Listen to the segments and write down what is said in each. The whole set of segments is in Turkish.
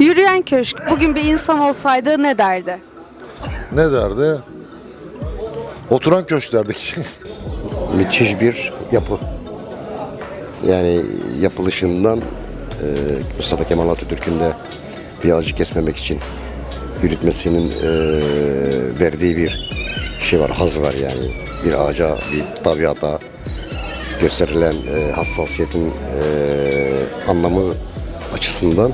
Yürüyen köşk bugün bir insan olsaydı ne derdi? Ne derdi? Oturan köşk derdik. müthiş bir yapı. Yani yapılışından e, Mustafa Kemal Atatürk'ün de bir ağacı kesmemek için yürütmesinin e, verdiği bir şey var, haz var yani. Bir ağaca, bir tabiata gösterilen e, hassasiyetin e, anlamı açısından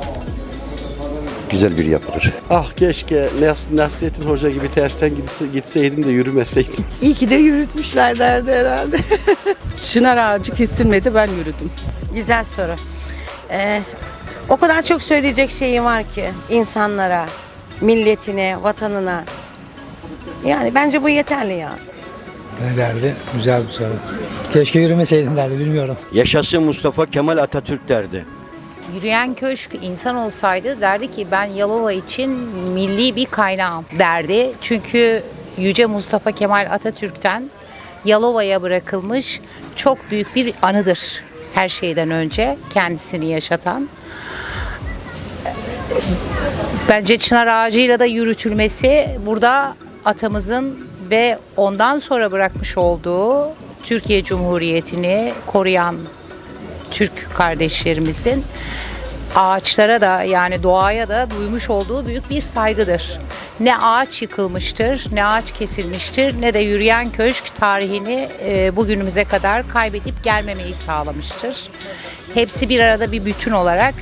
güzel bir yapıdır. Ah keşke Nas- Nasrettin Hoca gibi tersten gitse, gitseydim de yürümeseydim. İyi ki de yürütmüşler derdi herhalde. Çınar ağacı kesilmedi ben yürüdüm. Güzel soru. Ee, o kadar çok söyleyecek şeyim var ki insanlara, milletine, vatanına. Yani bence bu yeterli ya. Ne derdi? Güzel bir soru. Keşke yürümeseydim derdi bilmiyorum. Yaşasın Mustafa Kemal Atatürk derdi. Yürüyen köşk insan olsaydı derdi ki ben Yalova için milli bir kaynağım derdi. Çünkü Yüce Mustafa Kemal Atatürk'ten Yalova'ya bırakılmış çok büyük bir anıdır her şeyden önce kendisini yaşatan. Bence çınar ağacıyla da yürütülmesi burada atamızın ve ondan sonra bırakmış olduğu Türkiye Cumhuriyeti'ni koruyan Türk kardeşlerimizin ağaçlara da yani doğaya da duymuş olduğu büyük bir saygıdır. Ne ağaç yıkılmıştır, ne ağaç kesilmiştir, ne de yürüyen köşk tarihini e, bugünümüze kadar kaybedip gelmemeyi sağlamıştır. Hepsi bir arada bir bütün olarak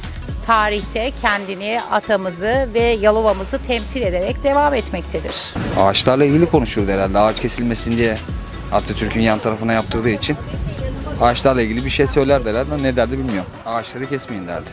tarihte kendini, atamızı ve Yalova'mızı temsil ederek devam etmektedir. Ağaçlarla ilgili konuşurdu herhalde. Ağaç kesilmesin diye Atatürk'ün yan tarafına yaptırdığı için ağaçlarla ilgili bir şey söyler derler. Ne derdi bilmiyorum. Ağaçları kesmeyin derdi.